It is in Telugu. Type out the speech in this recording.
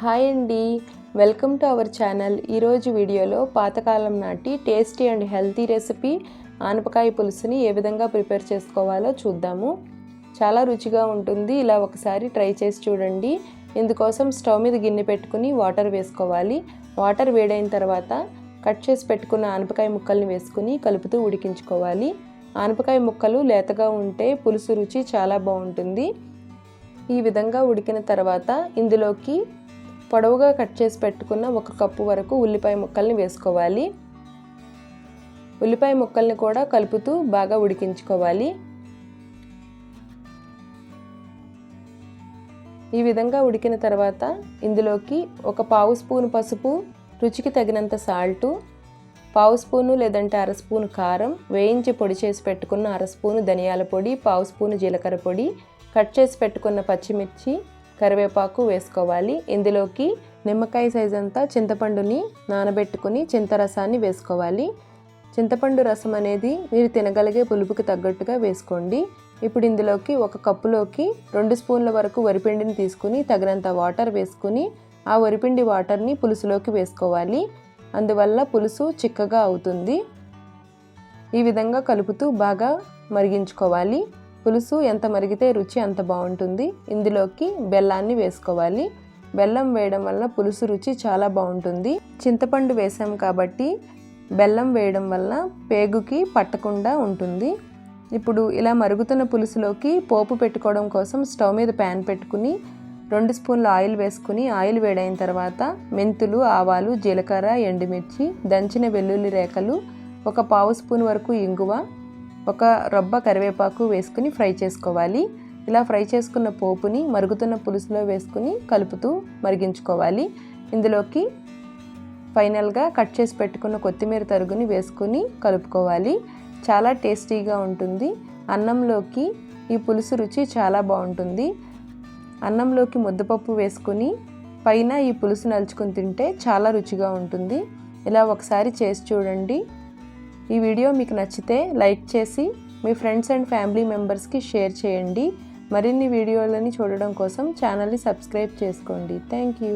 హాయ్ అండి. Welcome to our channel. ఈరోజు వీడియోలో పాతకాలం నాటి టేస్టీ అండ్ హెల్తీ రెసిపీ ఆనపకాయ పులుసుని ఏ విధంగా ప్రిపేర్ చేసుకోవాలో చూద్దాము. చాలా రుచిగా ఉంటుంది. ఇలా ఒకసారి ట్రై చేసి చూడండి. ఇందుకోసం స్టవ్ మీద గిన్నె పెట్టుకుని వాటర్ వేసుకోవాలి. వాటర్ వేడైన తర్వాత కట్ చేసి పెట్టుకున్న ఆనపకాయ ముక్కల్ని వేసుకుని కలుపుతూ ఉడికించుకోవాలి. ఆనపకాయ ముక్కలు లేతగా ఉంటే పులుసు రుచి చాలా బాగుంటుంది. ఈ విధంగా ఉడికిన తర్వాత ఇందులోకి పొడవుగా కట్ చేసి పెట్టుకున్న ఒక కప్పు వరకు ఉల్లిపాయ ముక్కల్ని వేసుకోవాలి. ఉల్లిపాయ ముక్కల్ని కూడా కలుపుతూ బాగా ఉడికించుకోవాలి. ఈ విధంగా ఉడికిన తర్వాత ఇందులోకి ఒక పావు స్పూన్ పసుపు రుచికి తగినంత సాల్టు పావు స్పూను లేదంటే అర స్పూన్ కారం వేయించి పొడి చేసి పెట్టుకున్న అర స్పూను ధనియాల పొడి పావు స్పూను జీలకర్ర పొడి కట్ చేసి పెట్టుకున్న పచ్చిమిర్చి కరివేపాకు వేసుకోవాలి. ఇందులోకి నిమ్మకాయ సైజ్ అంతా చింతపండుని నానబెట్టుకుని చింతరసాన్ని వేసుకోవాలి. చింతపండు రసం అనేది మీరు తినగలిగే పులుపుకి తగ్గట్టుగా వేసుకోండి. ఇప్పుడు ఇందులోకి ఒక కప్పులోకి రెండు స్పూన్ల వరకు వరిపిండిని తీసుకుని తగినంత వాటర్ వేసుకుని ఆ వరిపిండి వాటర్ని పులుసులోకి వేసుకోవాలి. అందువల్ల పులుసు చిక్కగా అవుతుంది. ఈ విధంగా కలుపుతూ బాగా మరిగించుకోవాలి. పులుసు ఎంత మరిగితే రుచి అంత బాగుంటుంది. ఇందులోకి బెల్లాన్ని వేసుకోవాలి. బెల్లం వేయడం వల్ల పులుసు రుచి చాలా బాగుంటుంది. చింతపండు వేసాం కాబట్టి బెల్లం వేయడం వల్ల పేగుకి పట్టకుండా ఉంటుంది. ఇప్పుడు ఇలా మరుగుతున్న పులుసులోకి పోపు పెట్టుకోవడం కోసం స్టవ్ మీద ప్యాన్ పెట్టుకుని రెండు స్పూన్ల ఆయిల్ వేసుకుని ఆయిల్ వేడైన తర్వాత మెంతులు ఆవాలు జీలకర్ర ఎండుమిర్చి దంచిన వెల్లుల్లి రేఖలు ఒక పావు స్పూన్ వరకు ఇంగువ ఒక రొబ్బ కరివేపాకు వేసుకుని ఫ్రై చేసుకోవాలి. ఇలా ఫ్రై చేసుకున్న పోపుని మరుగుతున్న పులుసులో వేసుకుని కలుపుతూ మరిగించుకోవాలి. ఇందులోకి ఫైనల్గా కట్ చేసి పెట్టుకున్న కొత్తిమీర తరుగుని వేసుకుని కలుపుకోవాలి. చాలా టేస్టీగా ఉంటుంది. అన్నంలోకి ఈ పులుసు రుచి చాలా బాగుంటుంది. అన్నంలోకి ముద్దపప్పు వేసుకుని పైన ఈ పులుసు నలుచుకుని తింటే చాలా రుచిగా ఉంటుంది. ఇలా ఒకసారి చేసి చూడండి. ఈ వీడియో మీకు నచ్చితే లైక్ చేసి మీ ఫ్రెండ్స్ అండ్ ఫ్యామిలీ మెంబర్స్కి షేర్ చేయండి. మరిన్ని వీడియోలని చూడడం కోసం ఛానల్ని సబ్స్క్రైబ్ చేసుకోండి. Thank you